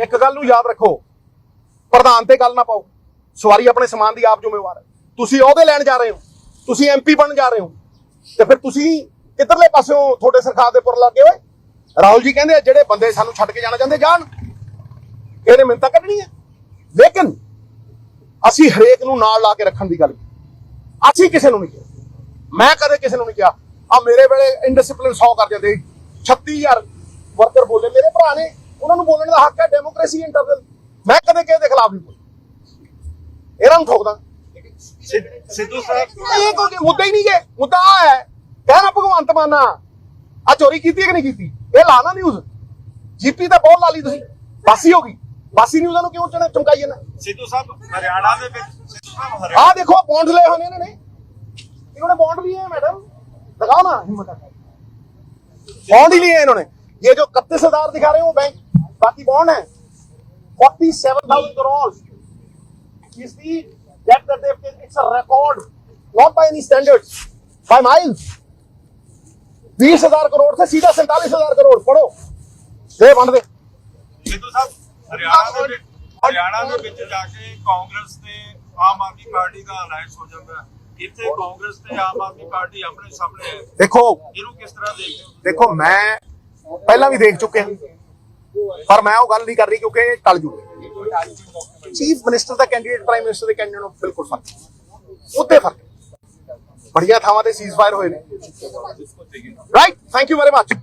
ਇੱਕ ਗੱਲ ਨੂੰ ਯਾਦ ਰੱਖੋ। ਪ੍ਰਧਾਨ ਤੇ ਗੱਲ ਨਾ ਪਾਓ। ਸਵਾਰੀ ਆਪਣੇ ਸਮਾਨ ਦੀ ਆਪ ਜ਼ਿੰਮੇਵਾਰ ਹੈ। ਤੁਸੀਂ ਉਹਦੇ ਲੈਣ ਜਾ ਰਹੇ ਹੋ। ਤੁਸੀਂ ਐਮਪੀ ਬਣਨ ਜਾ ਰਹੇ ਹੋ। ਤੇ ਫਿਰ ਤੁਸੀਂ ਕਿੱਧਰਲੇ ਪਾਸਿਓਂ ਤੁਹਾਡੇ ਸਰਕਾਰ ਦੇ ਪੁਰ ਲੱਗੇ ਓਏ ਰਾਹੁਲ ਜੀ ਕਹਿੰਦੇ ਜਿਹੜੇ ਬੰਦੇ ਸਾਨੂੰ ਛੱਡ ਕੇ ਜਾਣਾ ਚਾਹੁੰਦੇ ਜਾਣ। ਇਹਨੇ ਮਿੰਤਾ ਕੱਢਣੀ ਹੈ ਲੇਕਿਨ ਅਸੀਂ ਹਰੇਕ ਨੂੰ ਨਾਲ ਲਾ ਕੇ ਰੱਖਣ ਦੀ ਗੱਲ ਅਸੀਂ ਕਿਸੇ ਨੂੰ ਨਹੀਂ ਕਿਹਾ। ਮੈਂ ਕਦੇ ਕਿਸੇ ਨੂੰ ਨਹੀਂ ਕਿਹਾ। ਆ ਮੇਰੇ ਵੇਲੇ ਇਨਡਿਸਪਲਿਨ 100 ਕਰ ਜਾਂਦੇ 36000 ਵਰਕਰ ਬੋਲੇ ਮੇਰੇ ਭਰਾ ਨੇ। ਉਹਨਾਂ ਨੂੰ ਬੋਲਣ ਦਾ ਹੱਕ ਹੈ ਡੈਮੋਕ੍ਰੇਸੀ ਇੰਟਰਨਲ ਮੈਂ ਕਦੇ ਕਿਸੇ ਦੇ ਖਿਲਾਫ ਨਹੀਂ ਬੋਲਿਆ। ਇਹਨਾਂ ਨੂੰ ਠੋਕਦਾ। ਸਿੱਧੂ ਸਾਹਿਬ ਇਹ ਕੋਈ ਮੁੱਦਾ ਹੀ ਨਹੀਂ ਹੈ ਮੁੱਦਾ ਹੈ। ਕਹਿਣਾ ਭਗਵੰਤ ਮਾਨਾ ਆ ਚੋਰੀ ਕੀਤੀ ਕਿ ਨਹੀਂ ਕੀਤੀ? ਇਹ ਲਾ ਨਾ ਨਿਊਜ਼ ਜੀਪੀ ਤਾਂ ਬਹੁਤ ਲਾ ਲਈ ਤੁਸੀਂ। ਬਾਸੀ ਹੋ ਗਈ। ਬਾਸੀ ਨਿਊਜ਼ਾਂ ਨੂੰ ਕਿਉਂ ਚਣਾ ਚਮਕਾਈ ਜਾਂਦਾ? ਸਿੱਧੂ ਸਾਹਿਬ ਹਰਿਆਣਾ ਦੇ ਵਿੱਚ ਸਿੱਧੂ ਸਾਹਿਬ ਹਰਿਆਣਾ। ਆ ਦੇਖੋ ਬੌਂਡ ਲਏ ਹੋਏ ਨੇ ਨੇ। ਇਹਨਾਂ ਨੇ ਬੌਂਡ ਲਈ ਹੈ ਮੈਡਮ ਦਿਖਾਓ ਨਾ ਹਿੰਮਤ ਬੌਂਡ ਹੀ ਲਈ ਹੈ ਇਹਨਾਂ ਨੇ। ਇਹ ਜੋ 31000 ਦਿਖਾ ਰਹੇ ਹੋ ਬੈਂਕ ਬਾਕੀ ਬੌਂਡ ਹੈ। 47000 ਕਰੋੜ ਇਸ ਦੀ debt that they've taken, it's a record, not by any standards, by. बीस हजार करोड़ से सीधा सैंतालीस हजार करोड़ पढ़ो दे बंद दे ਸਿੱਧੂ ਸਾਹਿਬ ਹਰਿਆਣਾ ਦੇ ਵਿੱਚ ਹਰਿਆਣਾ ਦੇ ਵਿੱਚ ਜਾ ਕੇ ਕਾਂਗਰਸ ਤੇ ਆਮ ਆਦਮੀ ਪਾਰਟੀ ਦਾ ਅਲਾਈਅੰਸ ਹੋ ਜਾਂਦਾ ਹੈ ਇੱਥੇ ਕਾਂਗਰਸ ਤੇ ਆਮ ਆਦਮੀ ਪਾਰਟੀ ਆਪਣੇ ਸਾਹਮਣੇ ਹੈ देखो ਇਹਨੂੰ ਕਿਸ ਤਰ੍ਹਾਂ ਦੇਖਦੇ ਹੋ ਦੇਖੋ ਮੈਂ ਪਹਿਲਾਂ ਵੀ ਦੇਖ ਚੁੱਕਿਆ ਪਰ ਮੈਂ ਉਹ ਗੱਲ ਨਹੀਂ ਕਰ ਰਹੀ ਕਿਉਂਕਿ ਇਹ ਟਲ ਜੂਗੀ ਚੀਫ ਮਿਨਿਸਟਰ ਦਾ ਕੈਂਡੀਡੇਟ ਪ੍ਰਾਈਮ ਮਿਨਿਸਟਰ ਦੇ ਕੈਂਡੀਡੇਟ ਨੂੰ ਬਿਲਕੁਲ ਫਰਕ ਉੱਤੇ ਫਰਕ ਬੜੀਆਂ ਥਾਵਾਂ ਤੇ ਸੀਜ਼ਫਾਇਰ ਹੋਏ ਨੇ right thank you very much